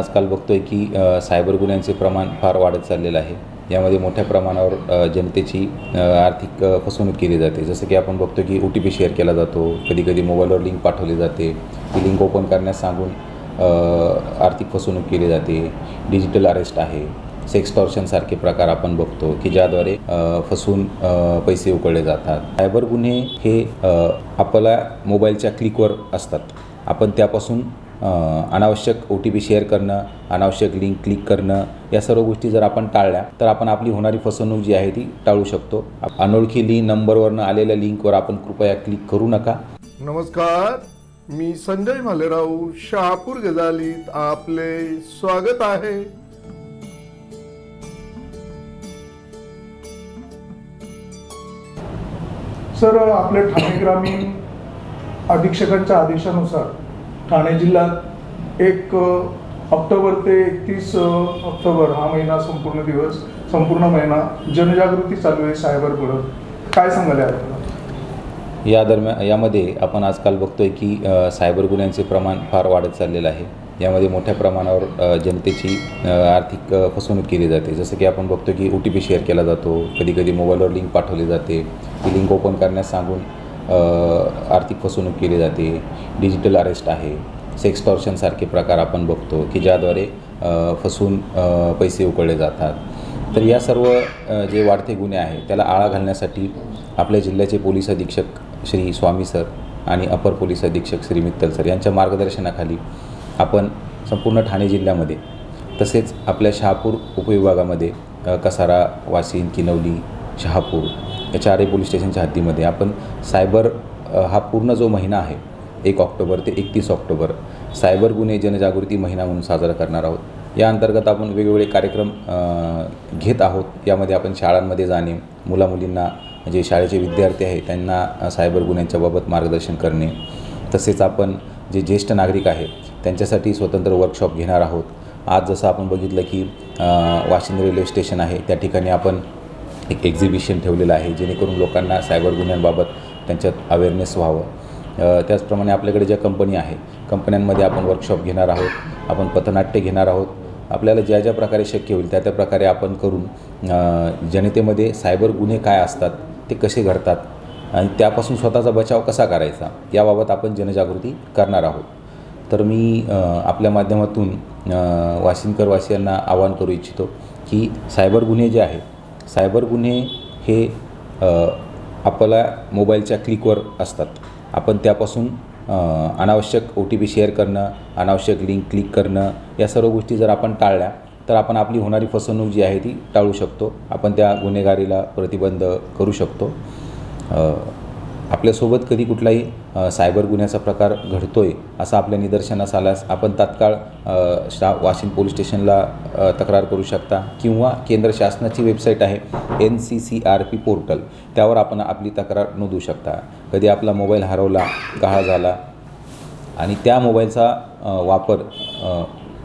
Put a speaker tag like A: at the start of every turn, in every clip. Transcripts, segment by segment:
A: आजकाल बघतोय की सायबर गुन्ह्यांचे प्रमाण फार वाढत चाललेलं आहे. यामध्ये मोठ्या प्रमाणावर जनतेची आर्थिक फसवणूक केली जाते. जसं की आपण बघतो की ओ टी पी शेअर केला जातो. कधी कधी मोबाईलवर लिंक पाठवली जाते. ती लिंक ओपन करण्यास सांगून आर्थिक फसवणूक केली जाते. डिजिटल अरेस्ट आहे. सेक्सटॉर्शनसारखे प्रकार आपण बघतो की ज्याद्वारे फसून फसवून पैसे उकळले जातात. सायबर गुन्हे हे आपल्या मोबाईलच्या क्लिकवर असतात. आपण त्यापासून अनावश्यक ओ टी पी शेअर करणं अनावश्यक लिंक क्लिक करणं या सर्व गोष्टी जर आपण टाळल्या तर आपण आपली होणारी फसवणूक जी आहे ती टाळू शकतो. अनोळखी लिंक नंबरवरनं आलेल्या लिंकवर आपण कृपया क्लिक करू नका.
B: नमस्कार मी संजय भालेराव शहापूर गजालीत आपले स्वागत आहे. सर आपले ठाणे ग्रामीण अधीक्षकांच्या आदेशानुसार ठाणे जिल्ह्यात एक ऑक्टोबर ते एकतीस ऑक्टोबर हा महिना संपूर्ण दिवस संपूर्ण महिना जनजागृती चालू आहे सायबरकडं काय सांगाल याबद्दल
A: या दरम्यान यामध्ये आपण आजकाल बघतोय की सायबर गुन्ह्यांचे प्रमाण फार वाढत चाललेलं आहे. यामध्ये मोठ्या प्रमाणावर जनतेची आर्थिक फसवणूक केली जाते. जसं की आपण बघतो की ओ टी पी शेअर केला जातो. कधी कधी मोबाईलवर लिंक पाठवली जाते. ती लिंक ओपन करण्यास सांगून आर्थिक फसवणूक केली जाते. डिजिटल अरेस्ट आहे. सेक्सटॉर्शनसारखे प्रकार आपण बघतो की ज्याद्वारे फसवून पैसे उकळले जातात. तर या सर्व जे वाढते गुन्हे आहेत त्याला आळा घालण्यासाठी आपल्या जिल्ह्याचे पोलीस अधीक्षक श्री स्वामी सर आणि अपर पोलीस अधीक्षक श्री मित्तल सर यांच्या मार्गदर्शनाखाली आपण संपूर्ण ठाणे जिल्ह्यामध्ये तसेच आपल्या शहापूर उपविभागामध्ये कसारा वाशिन किनवली शहापूर या चारही पोलीस स्टेशनच्या हद्दीमध्ये. आपण सायबर हा पूर्ण जो महिना आहे एक ऑक्टोबर ते एकतीस ऑक्टोबर सायबर गुन्हे जनजागृती महिना म्हणून साजरा करणार आहोत. या अंतर्गत आपण वेगवेगळे कार्यक्रम घेत आहोत. यामध्ये आपण शाळांमध्ये जाणे मुलामुलींना जे शाळेचे विद्यार्थी आहे त्यांना सायबर गुन्ह्यांच्या बाबत मार्गदर्शन करणे. तसेच आपण जे ज्येष्ठ नागरिक आहे त्यांच्यासाठी स्वतंत्र वर्कशॉप घेणार आहोत. आज जसं आपण बघितलं की वाशिंद रेल्वे स्टेशन आहे त्या ठिकाणी आपण एक एक्झिबिशन ठेवलेलं आहे जेणेकरून लोकांना सायबर गुन्ह्यांबाबत त्यांच्यात अवेअरनेस व्हावं. त्याचप्रमाणे आपल्याकडे ज्या कंपनी आहे कंपन्यांमध्ये आपण वर्कशॉप घेणार आहोत आपण पथनाट्य घेणार आहोत. आपल्याला ज्या ज्या प्रकारे शक्य होईल त्या त्या प्रकारे आपण करून जनतेमध्ये सायबर गुन्हे काय असतात ते कसे घडतात आणि त्यापासून स्वतःचा बचाव कसा करायचा याबाबत आपण जनजागृती करणार आहोत. तर मी आपल्या माध्यमातून वाशिमकरवासियांना वाशिंदकर वासियांना आवाहन करू इच्छितो की सायबर गुन्हे जे आहेत सायबर गुन्हे हे आपल्या मोबाईलच्या क्लिकवर असतात. आपण त्यापासून अनावश्यक ओ टी पी शेअर करणं अनावश्यक लिंक क्लिक करणं या सर्व गोष्टी जर आपण टाळल्या तर आपण आपली होणारी फसवणूक जी आहे ती टाळू शकतो. आपण त्या गुन्हेगारीला प्रतिबंध करू शकतो. आपल्यासोबत कधी कुठलाही सायबर गुन्ह्याचा प्रकार घडतो आहे असं आपल्या निदर्शनास आल्यास आपण तात्काळ शा वाशिम पोलीस स्टेशनला तक्रार करू शकता किंवा केंद्र शासनाची वेबसाईट आहे N C C R P portal. त्यावर आपण आपली तक्रार नोंदवू शकता. कधी आपला मोबाईल हरवला गहाळ झाला आणि त्या मोबाईलचा वापर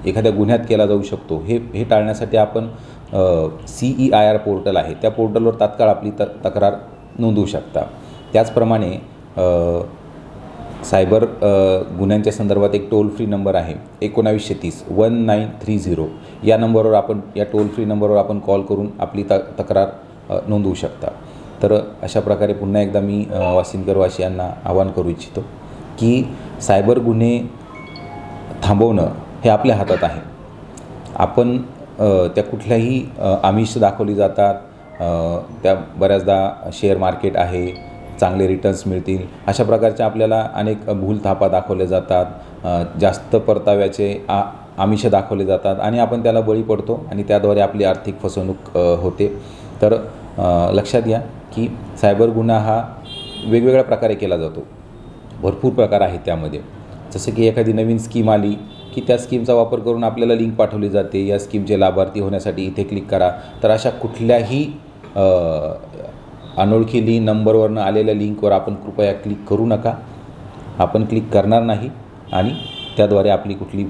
A: एखाद्या गुन्ह्यात केला जाऊ शकतो हे हे टाळण्यासाठी आपण C E I R portal आहे. त्या पोर्टलवर तात्काळ आपली त तक्रार नोंदवू शकता. त्याचप्रमाणे सायबर गुन्ह्यांच्या संदर्भात एक टोल फ्री नंबर आहे एकोणावीसशे तीस वन नाईन थ्री झिरो. या नंबरवर आपण या टोल फ्री नंबरवर आपण कॉल करून आपली त तक्रार नोंदवू शकता. तर अशा प्रकारे पुन्हा एकदा मी अ, वासिंदकर आवाहन करू इच्छितो की सायबर गुन्हे थांबवणं हे आपल्या हातात आहे. आपण त्या कुठल्याही आमिष दाखवली जातात त्या बऱ्याचदा शेअर मार्केट आहे चांगले रिटर्न्स मिळतील. अशा प्रकारच्या आपल्याला अनेक भूलथापा दाखवल्या जातात. जास्त परताव्याचे आ आमिष दाखवले जातात आणि आपण त्याला बळी पडतो आणि त्याद्वारे आपली आर्थिक फसवणूक होते. तर लक्षात घ्या की सायबर गुन्हा हा वेगवेगळ्या प्रकारे केला जातो. भरपूर प्रकार आहेत त्यामध्ये. जसं की एखादी नवीन स्कीम आली की त्या स्कीमचा वापर करून आपल्याला लिंक पाठवली जाते. या स्कीमचे लाभार्थी होण्यासाठी इथे क्लिक करा. तर अशा कुठल्याही अनोळखी लिंक नंबरवरनं आलेल्या लिंकवर आपण कृपया क्लिक करू नका. आपण क्लिक करणार नाही आणि त्याद्वारे आपली कुठली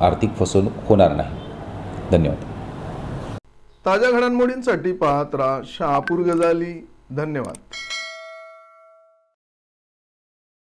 A: आर्थिक फसवणूक होणार नाही. धन्यवाद.
B: ताज्या घडामोडींसाठी पाहत राहा शहापूर गजाली. धन्यवाद.